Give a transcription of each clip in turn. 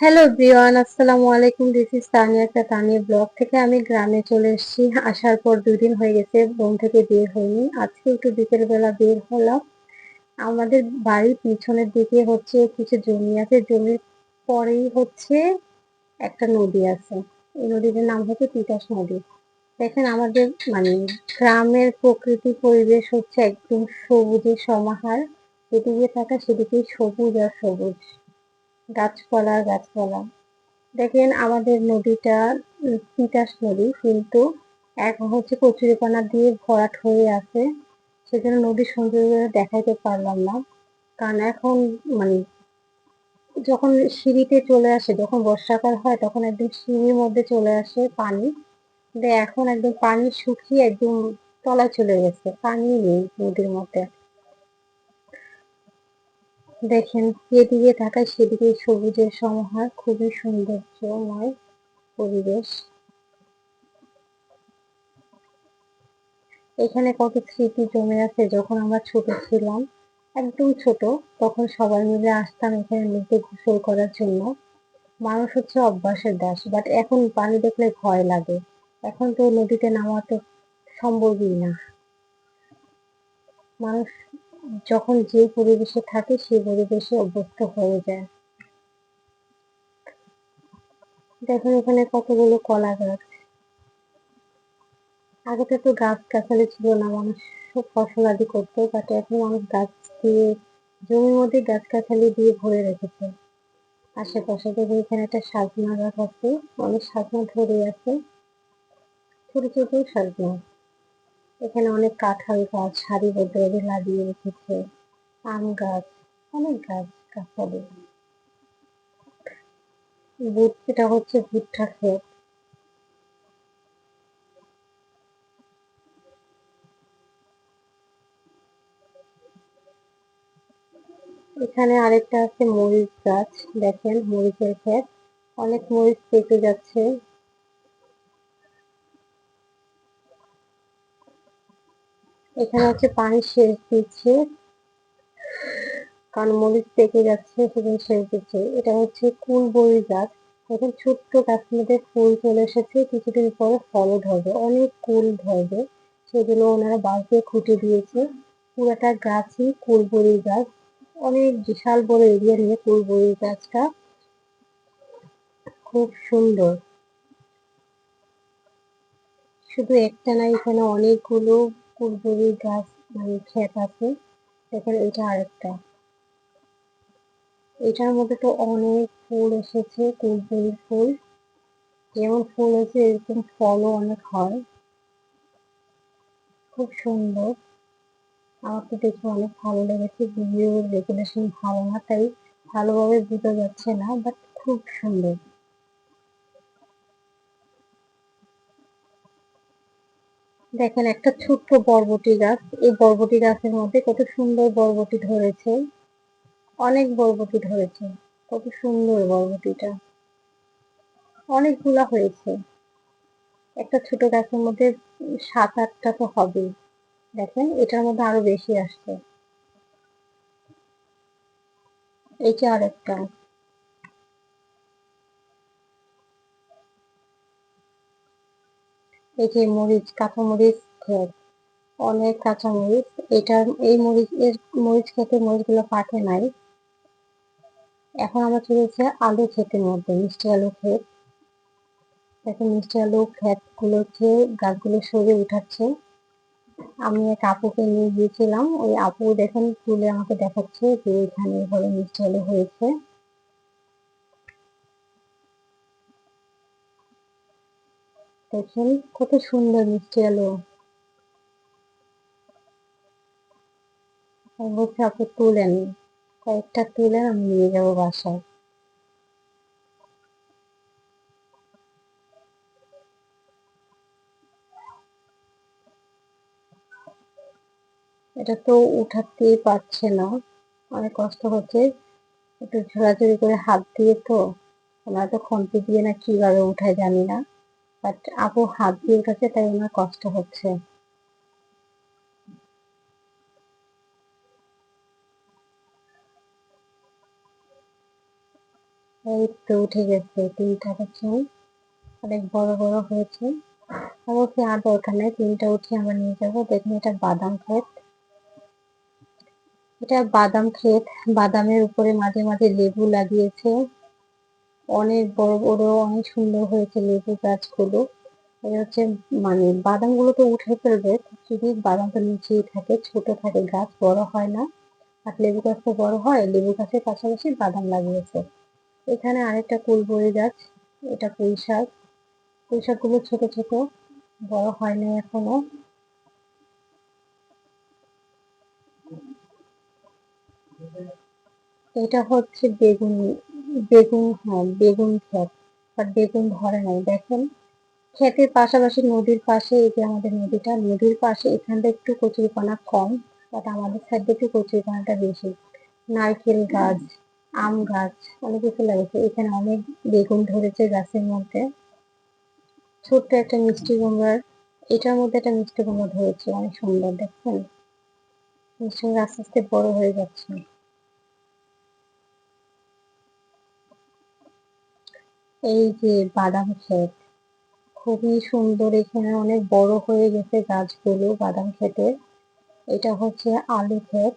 Hello Brian আসসালামু আলাইকুম this is Tania একটা তানিয়া ব্লগ থেকে আমি গ্রামে চলে এসেছি। আসার পর দুই দিন হয়ে গেছে বোন থেকে বের হয়নি আজকে একটু বিকেল বেলা বের হলাম। আমাদের বাড়ির পিছনের দিকে হচ্ছে কিছু জমি আছে। জমির পরেই হচ্ছে একটা নদী আছে। এই নদীটার নাম হচ্ছে তিতাস নদী। দেখেন আমাদের মানে গ্রামের প্রকৃতি পরিবেশ হচ্ছে একদম সবুজের সমাহার। যেদিকে থাকা সেদিকেই সবুজ আর সবুজ। গাছপালা গাছপালা। দেখেন আমাদের নদীটা তিতাস নদী, কিন্তু এখন হচ্ছে কচুরিপানা দিয়ে ভরাট হয়ে আছে। সেজন্য নদীর সৌন্দর্য দেখাইতে পারলাম না। কারণ এখন মানে যখন সিঁড়িতে চলে আসে, যখন বর্ষাকাল হয়, তখন একদম সিঁড়ির মধ্যে চলে আসে পানি। এখন একদম পানি শুকিয়ে একদম তলায় চলে গেছে, পানি নেই নদীর মধ্যে। দেখেন, যেদিকে তাকায় সেদিকে সবুজের সমাহার, খুবই সৌন্দর্যময় পরিবেশ। এখানে কত স্মৃতি জমে আছে, যখন আমরা ছোট ছিলাম, একদম ছোট, তখন সবাই মিলে আসতাম এখানে নদীতে গোসল করার জন্য। মানুষ হচ্ছে অভ্যাসের দাস বাট এখন পানি দেখলে ভয় লাগে। এখন তো নদীতে নামা তো সম্ভবই না। মানুষ যখন যে পরিবেশে থাকে সেই পরিবেশে অভ্যস্ত হয়ে যায়। দেখুন এখানে কতগুলো কলা গাছ। আগে তো এত গাছ গাছালি ছিল না, মানুষ ফসল আদি করতো বাট এখন মানুষ গাছ দিয়ে, জমির মধ্যে গাছ গাছালি দিয়ে ভরে রেখেছে। আশেপাশে দেখুন এখানে একটা সাজনা গাছ আছে অনেক সাজনা ধরে আছে, ছোট ছোট সাজনা এখানে অনেক কাঁঠাল গাছ সারি সারিবদ্ধভাবে লাগিয়ে রেখেছে, আম গাছ, অনেক গাছ গাছালি ভুট এটা হচ্ছে ভুট্টা ক্ষেত এখানে আরেকটা আছে মরিচ গাছ, দেখেন মরিচের ক্ষেত। অনেক মরিচ পেকে যাচ্ছে। এখানে হচ্ছে পানি সেচ দিচ্ছে। কারণ মরিচ পেকে যাচ্ছে, সেখানে সেচ দিচ্ছে। এটা হচ্ছে কুল কুলবরি গাছ। এখন ছোট্ট গাছের মধ্যে ফুল চলে এসেছে। কিছুদিন পরে ফলও ধরবে। অনেক কুল ধরবে। সেগুলো ওনারা বাঁশ দিয়ে খুঁটে দিয়েছে। পুরাটা গাছই কুলবরি গাছ। অনেক বিশাল বড় এরিয়া নিয়ে কুলবরি গাছটা খুব সুন্দর। শুধু একটা না, এখানে অনেকগুলো কুলবরি গাছ মানে ক্ষেত আছে, এখানে এটা আরেকটা। এটার মধ্যে তো অনেক ফুল এসেছে কুলবরি ফুল। যেমন ফুল হয়েছে এরকম ফলও অনেক হয়। খুব সুন্দর। আমার তো দেখে অনেক ভালো লেগেছে ভিডিও রেগুলেশন ভালো না, তাই ভালোভাবে বোঝা যাচ্ছে না, বাট খুব সুন্দর। দেখেন একটা ছোট্ট বরবটি গাছ। এই বরবটি গাছের মধ্যে কত সুন্দর বরবটি ধরেছে। অনেক বরবটি ধরেছে। কত সুন্দর বরবটিটা। অনেকগুলা হয়েছে। একটা ছোট গাছের মধ্যে সাত আটটা তো হবেই। দেখেন, এটার মধ্যে আরও বেশি আসছে। এইটা আরেকটা। যে মরিচ, কাঁচা মরিচ ক্ষেত অনেক কাঁচা মরিচ। এটার এই মরিচ, এর মরিচ খেতে মরিচগুলো পাকে নাই। এখন আমরা চলেছে আলু ক্ষেতের মধ্যে, মিষ্টি আলু ক্ষেত। দেখেন মিষ্টি আলু ক্ষেতগুলো হচ্ছে গাছগুলো সরে উঠাচ্ছে। আমি এক আপুকে নিয়ে গিয়েছিলাম। ওই আপু দেখেন তুলে আমাকে দেখাচ্ছে যে এখানে এভাবে মিষ্টি আলু হয়েছে। দেখেন, কত সুন্দর মিষ্টি আলু। বলছি আপু তুলেন। কয়েকটা তুলে আমি নিয়ে যাব বাসায়। এটা তো উঠাতেই পারছে না। অনেক কষ্ট হচ্ছে। একটু ঝোড়াঝুড়ি করে হাত দিয়ে তো, ওনারা তো খন্তি দিয়ে না কীভাবে উঠায় জানি না। বাট আপু হাত দিয়ে উঠাচ্ছে তাই ওনার কষ্ট হচ্ছে। এই তো উঠে গেছে, তিনটা দেখছেন অনেক বড় বড় হয়েছে। অবশ্যই আর দরকার নেই, তিনটা উঠে আমরা নিয়ে যাব। দেখুন, এটা বাদাম ক্ষেত। এটা বাদাম ক্ষেত। বাদামের উপরে মাঝে মাঝে লেবু লাগিয়েছে। অনেক বড় বড়, অনেক সুন্দর হয়েছে লেবু গাছগুলো। এটা হচ্ছে মানে বাদামগুলো তো উঠে ফেলবে যদি বাদামটা নিচেই থাকে, ছোট থাকে, গাছ বড় হয় না। আর লেবু গাছ তো বড় হয়, লেবু গাছের পাশাপাশি বাদাম লাগিয়েছে। এখানে আরেকটা কুলবরি গাছ, এটা পুঁই শাক। পুঁই শাকগুলো ছোট ছোট, বড় হয় না এখনও। এটা হচ্ছে বেগুন। বেগুন হ্যাঁ বেগুন ক্ষেত। বাট বেগুন ধরে নাই, দেখেন। ক্ষেতের পাশাপাশি নদীর পাশে, এই যে আমাদের নদীটা, নদীর পাশে এখানটা একটু কচুরিপানা কম বাট আমাদের সাইডে একটু কচুরিপানাটা বেশি। নারকেল গাছ, আম গাছ, অনেক কিছু লাগিয়েছে। এখানে অনেক বেগুন ধরেছে গাছের মধ্যে। ছোট্ট একটা মিষ্টি কুমড়ার এটার মধ্যে একটা মিষ্টি কুমড়া ধরেছে, অনেক সুন্দর দেখছেন মিষ্টি আস্তে আস্তে বড় হয়ে যাচ্ছে। এই যে বাদাম ক্ষেত খুবই সুন্দর। এখানে অনেক বড় হয়ে গেছে গাছগুলো বাদাম ক্ষেতের। এটা হচ্ছে আলু ক্ষেত।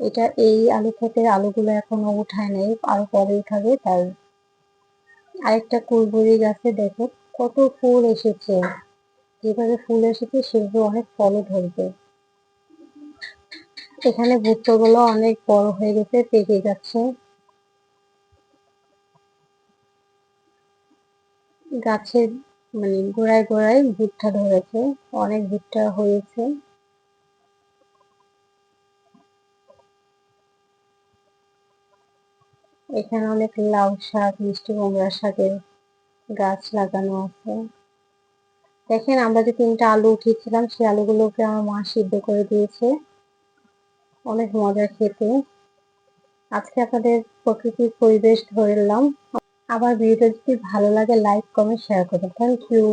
এটা এই আলু ক্ষেতের আলুগুলো এখনও উঠায় নাই, আরও পরে উঠাবে তাই। আরেকটা কুলবুরি গাছে দেখো, কত ফুল এসেছে। যেভাবে ফুল এসেছে, সেভাবে অনেক ফলও ধরবে। এখানে ভুট্টাগুলো অনেক বড় হয়ে গেছে, পেকে যাচ্ছে। গাছের মানে গোড়ায় গোড়ায় ভুট্টা ধরেছে, অনেক ভুট্টা হয়েছে। এখানে অনেক লাউ শাক, মিষ্টি কুমড়া শাকের গাছ লাগানো আছে। দেখেন, আমরা যে তিনটা আলু উঠিয়েছিলাম, সেই আলুগুলোকে আমার মা সিদ্ধ করে দিয়েছে। অনেক মজা খেতে। আজকে আপনাদের প্রকৃতির পরিবেশ ধরলাম আবার ভিডিওটা যদি ভালো লাগে লাইক কমেন্ট শেয়ার করবেন। Thank you